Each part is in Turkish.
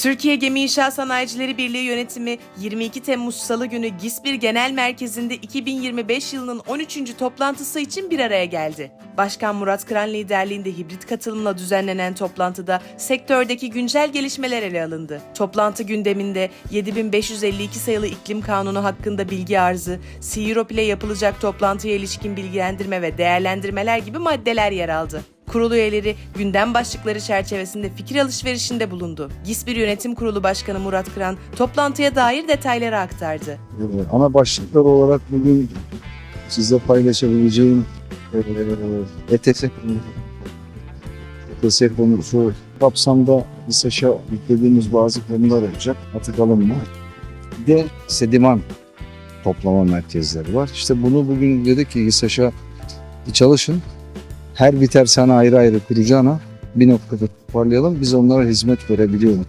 Türkiye Gemi İnşaat Sanayicileri Birliği yönetimi 22 Temmuz Salı günü GİSBİR Genel Merkezi'nde 2025 yılının 13. toplantısı için bir araya geldi. Başkan Murat Kıran liderliğinde hibrit katılımla düzenlenen toplantıda sektördeki güncel gelişmeler ele alındı. Toplantı gündeminde 7552 sayılı iklim kanunu hakkında bilgi arzı, CEOROP ile yapılacak toplantıya ilişkin bilgilendirme ve değerlendirmeler gibi maddeler yer aldı. Kurul üyeleri gündem başlıkları çerçevesinde fikir alışverişinde bulundu. GİSBİR Yönetim Kurulu Başkanı Murat Kıran toplantıya dair detayları aktardı. Ee, Ana başlıklar olarak bugün size paylaşabileceğim e, ETS konusu. ETS konusu kapsamda İSAŞ'a yüklediğimiz bazı konular olacak. Atık alınma. Bir de sediman toplama merkezleri var. İşte bunu bugün dedik ki İSAŞ'a çalışın. Her bir tersane ayrı ayrı kuracağına bir noktada toparlayalım. Biz onlara hizmet verebiliyoruz.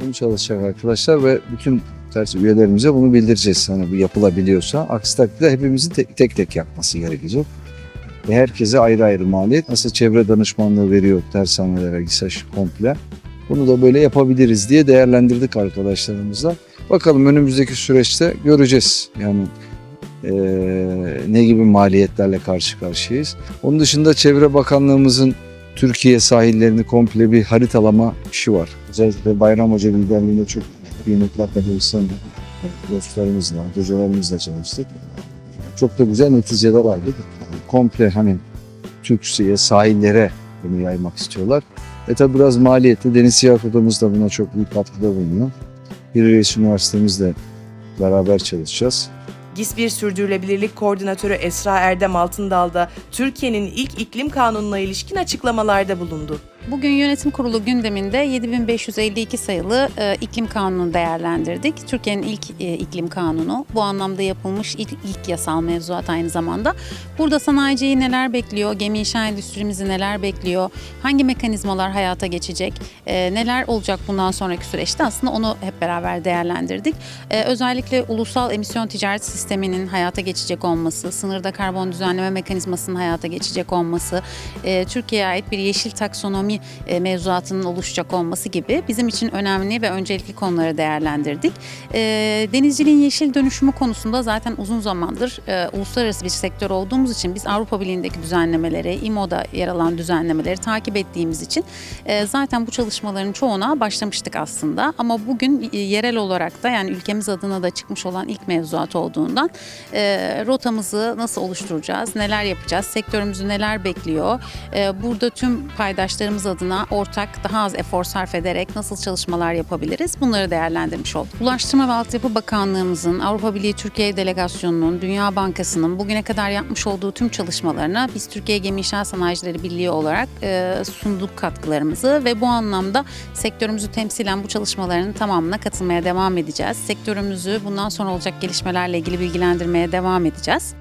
Bunu çalışacak arkadaşlar ve bütün ters üyelerimize bunu bildireceğiz hani bu yapılabiliyorsa. Aksi takdirde hepimizin tek tek, tek yapması gerekecek. Ve herkese ayrı ayrı maliyet. Nasıl çevre danışmanlığı veriyor tersanelere, GİSAŞ komple. Bunu da böyle yapabiliriz diye değerlendirdik arkadaşlarımızla. Bakalım önümüzdeki süreçte göreceğiz. Yani eee, ne gibi maliyetlerle karşı karşıyayız. Onun dışında Çevre Bakanlığımızın Türkiye sahillerini komple bir haritalama işi var. Özellikle Bayram Hoca liderliğinde çok kıymetli akademisyen dostlarımızla, hocalarımızla çalıştık. Çok da güzel neticeler aldık. Komple hani Türkiye sahillere bunu yaymak istiyorlar. E tabi biraz maliyetli. Deniz Siyah Odamız da buna çok büyük katkıda bulunuyor. Bir Reis Üniversitemizle beraber çalışacağız. GİSBİR Sürdürülebilirlik Koordinatörü Esra Erdem Altındal da Türkiye'nin ilk iklim kanununa ilişkin açıklamalarda bulundu. Bugün yönetim kurulu gündeminde 7552 sayılı e, iklim kanunu değerlendirdik. Türkiye'nin ilk e, iklim kanunu. Bu anlamda yapılmış ilk, ilk yasal mevzuat aynı zamanda. Burada sanayiciyi neler bekliyor, gemi inşa endüstrimizi neler bekliyor, hangi mekanizmalar hayata geçecek, e, neler olacak bundan sonraki süreçte aslında onu hep beraber değerlendirdik. E, özellikle ulusal emisyon ticaret sisteminin hayata geçecek olması, sınırda karbon düzenleme mekanizmasının hayata geçecek olması, e, Türkiye'ye ait bir yeşil taksonomi e, mevzuatının oluşacak olması gibi bizim için önemli ve öncelikli konuları değerlendirdik. E, denizciliğin yeşil dönüşümü konusunda zaten uzun zamandır e, uluslararası bir sektör olduğumuz için biz Avrupa Birliği'ndeki düzenlemeleri, İMO'da yer alan düzenlemeleri takip ettiğimiz için e, zaten bu çalışmaların çoğuna başlamıştık aslında. Ama bugün yerel olarak da yani ülkemiz adına da çıkmış olan ilk mevzuat olduğundan rotamızı nasıl oluşturacağız, neler yapacağız, sektörümüzü neler bekliyor, burada tüm paydaşlarımız adına ortak daha az efor sarf ederek nasıl çalışmalar yapabiliriz bunları değerlendirmiş olduk. Ulaştırma ve Altyapı Bakanlığımızın, Avrupa Birliği Türkiye Delegasyonu'nun, Dünya Bankası'nın bugüne kadar yapmış olduğu tüm çalışmalarına biz Türkiye Gemi İnşaat Sanayicileri Birliği olarak e, sunduk katkılarımızı ve bu anlamda sektörümüzü temsilen bu çalışmaların tamamına katılmaya devam edeceğiz. Sektörümüzü bundan sonra olacak gelişmelerle ilgili bilgilendirmeye devam edeceğiz.